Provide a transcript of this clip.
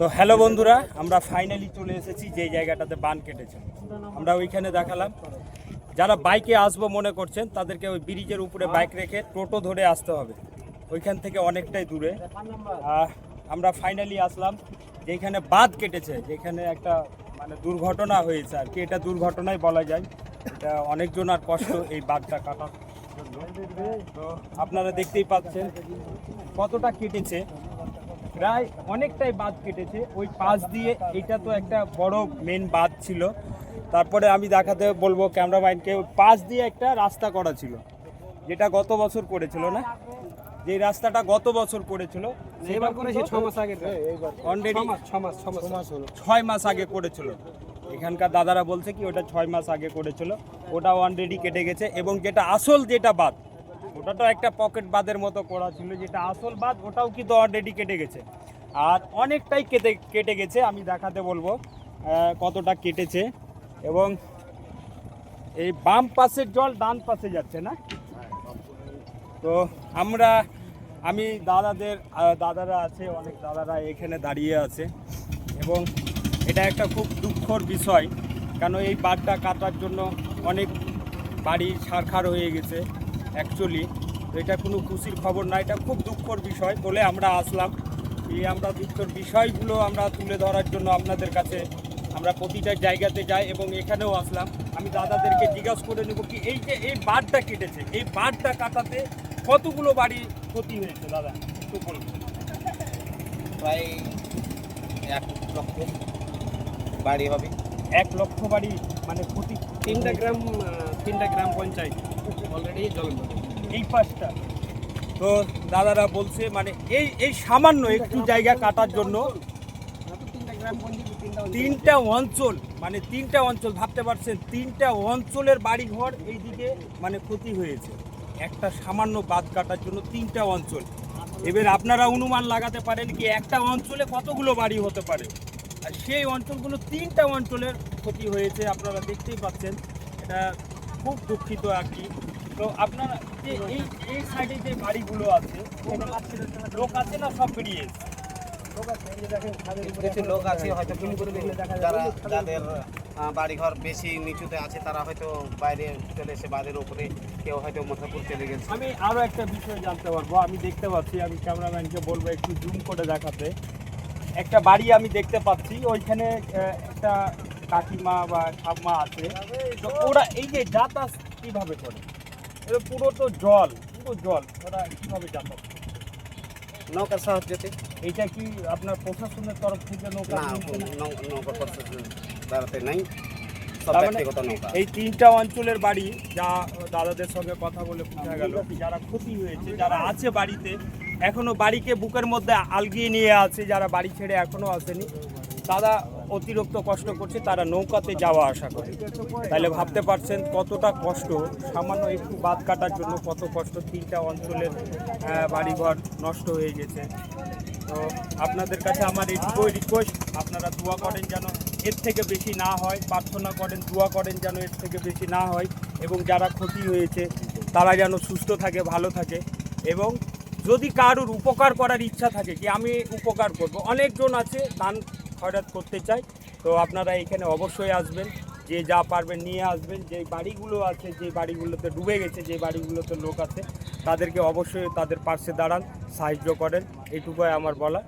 তো হ্যালো বন্ধুরা, আমরা ফাইনালি চলে এসেছি যে জায়গাটাতে বান কেটেছে। আমরা ওইখানে দেখালাম। যারা বাইকে আসব মনে করছেন, তাদেরকে ওই ব্রিজের উপরে বাইক রেখে টোটো ধরে আসতে হবে। ওইখান থেকে অনেকটাই দূরে। আমরা ফাইনালি আসলাম, যেখানে বাঁধ কেটেছে, যেখানে একটা মানে দুর্ঘটনা হয়েছে আর কি। এটা দুর্ঘটনাই বলা যায়। এটা অনেকজন আর কষ্ট এই বাঁধটা কাটার জন্য। তো আপনারা দেখতেই পাচ্ছেন কতটা কেটেছে। প্রায় অনেকটাই বাঁধ কেটেছে। ওই পাশ দিয়ে এটা তো একটা বড় মেন বাঁধ ছিল। তারপরে আমি দেখাতে বলব ক্যামেরাম্যানকে ওই পাশ দিয়ে একটা রাস্তা করা ছিল। যেটা গত বছর করেছিল না? যে রাস্তাটা গত বছর করেছিল এবার করেছি ছ মাস আগে অলরেডি মাস হলো। ছয় মাস আগে করেছিল। এখানকার দাদারা বলছে কি ওটা ছয় মাস আগে করেছিল। ওটা অলরেডি কেটে গেছে এবং যেটা আসল যেটা বাদ ওটা তো একটা পকেট বাদের মতো করা ছিল যেটা আসল বাদ, ওটাও কিন্তু অলরেডি কেটে গেছে। আর অনেকটাই কেটে কেটে গেছে, আমি দেখাতে বলব কতটা কেটেছে। এবং এই বাম পাশের জল ডান পাশে যাচ্ছে না? তো আমরা, আমি দাদাদের দাদারা আছে, অনেক দাদারা এখানে দাঁড়িয়ে আছে। এবং এটা একটা খুব দুঃখর বিষয়, কেন এই বাঁধটা কাটার জন্য অনেক বাড়ি সারখার হয়ে গেছে। অ্যাকচুয়ালি এটা কোনো খুশির খবর না এটা খুব দুঃখর বিষয় বলে আমরা আসলাম। এই আমরা দুঃখের বিষয়গুলো আমরা তুলে ধরার জন্য আপনাদের কাছে আমরা প্রতিটা জায়গাতে যাই এবং এখানেও আসলাম। আমি দাদাদেরকে জিজ্ঞাসা করে নেব কি এই যে এই বাঁধটা কেটেছে এই বাঁধটা কাটাতে কতগুলো বাড়ি ক্ষতি হয়েছে দাদা? একটু বলুন। প্রায় এক লক্ষ বাড়ি হবে। এক লক্ষ বাড়ি মানে ক্ষতি? তিনটা গ্রাম তিনটা গ্রাম পঞ্চায়েত। তো দাদারা বলছে মানে এই এই সামান্য একটু জায়গা কাটার জন্য তিনটা অঞ্চল মানে তিনটা অঞ্চল, ভাবতে পারছেন, তিনটা অঞ্চলের বাড়িঘর এইদিকে মানে ক্ষতি হয়েছে। একটা সামান্য বাদ কাটার জন্য তিনটা অঞ্চল। এবার আপনারা অনুমান লাগাতে পারেন কি একটা অঞ্চলে কতগুলো বাড়ি হতে পারে? আর সেই অঞ্চলগুলো তিনটা অঞ্চলের ক্ষতি হয়েছে, আপনারা দেখতেই পাচ্ছেন। এটা খুব দুঃখিত আর কি। তো আপনারা যে এই এই সাইডে যে বাড়িগুলো আছে লোক আছে না সব বেরিয়ে কিছু লোক আছে হয়তো যারা যাদের বাড়িঘর বেশি নিচুতে আছে তারা হয়তো বাইরে চলে এসে বাড়ির উপরে কেউ হয়তো মথাপুর চলে গেছে। আমি আরও একটা বিষয় জানতে পারব। আমি দেখতে পাচ্ছি আমি ক্যামেরাম্যানকে বলব একটু জুম করে দেখাতে। একটা বাড়ি আমি দেখতে পাচ্ছি ওইখানে একটা কাকিমা বা ঠাম্মা আছে তো ওরা এই যে যাতায়াত কীভাবে করে? এটা পুরো তো জল পুরো জল ওরা কীভাবে যাতায়াত করে? নৌকার সাহায্যতে এইটা কি আপনার প্রশাসনের তরফ থেকে নৌকা নৌকা প্রশাসন দাঁড়াতে নাই। মানে এই তিনটা অঞ্চলের বাড়ি যা দাদাদের সঙ্গে কথা বলে বোঝা গেল যারা ক্ষতি হয়েছে যারা আছে বাড়িতে এখনও বাড়িকে বুকের মধ্যে আলগিয়ে নিয়ে আছে যারা বাড়ি ছেড়ে এখনও আসেনি। তারা অতিরিক্ত কষ্ট করছে, তারা নৌকাতে যাওয়া আসা করে। তাহলে ভাবতে পারছেন কতটা কষ্ট? সামান্য একটু বাদ কাটার জন্য কত কষ্ট? তিনটা অঞ্চলের বাড়িঘর নষ্ট হয়ে গেছে। তো আপনাদের কাছে আমার এইটুকুই রিকোয়েস্ট আপনারা দোয়া করেন যেন এর থেকে বেশি না হয়, প্রার্থনা করেন, দোয়া করেন যেন এর থেকে বেশি না হয় এবং যারা ক্ষতি হয়েছে, তারা যেন সুস্থ থাকে, ভালো থাকে এবং যদি কারোর উপকার করার ইচ্ছা থাকে কি আমি উপকার করব, অনেকজন আছে, দান খয়রাত করতে চাই, তো আপনারা এখানে অবশ্যই আসবেন, যে যা পারবেন নিয়ে আসবেন, যে বাড়িগুলো আছে, যে বাড়িগুলোতে ডুবে গেছে, যে বাড়িগুলোতে লোক আছে, তাদেরকে অবশ্যই তাদের পাশে দাঁড়ান, সাহায্য করেন, এটুকুই আমার বলা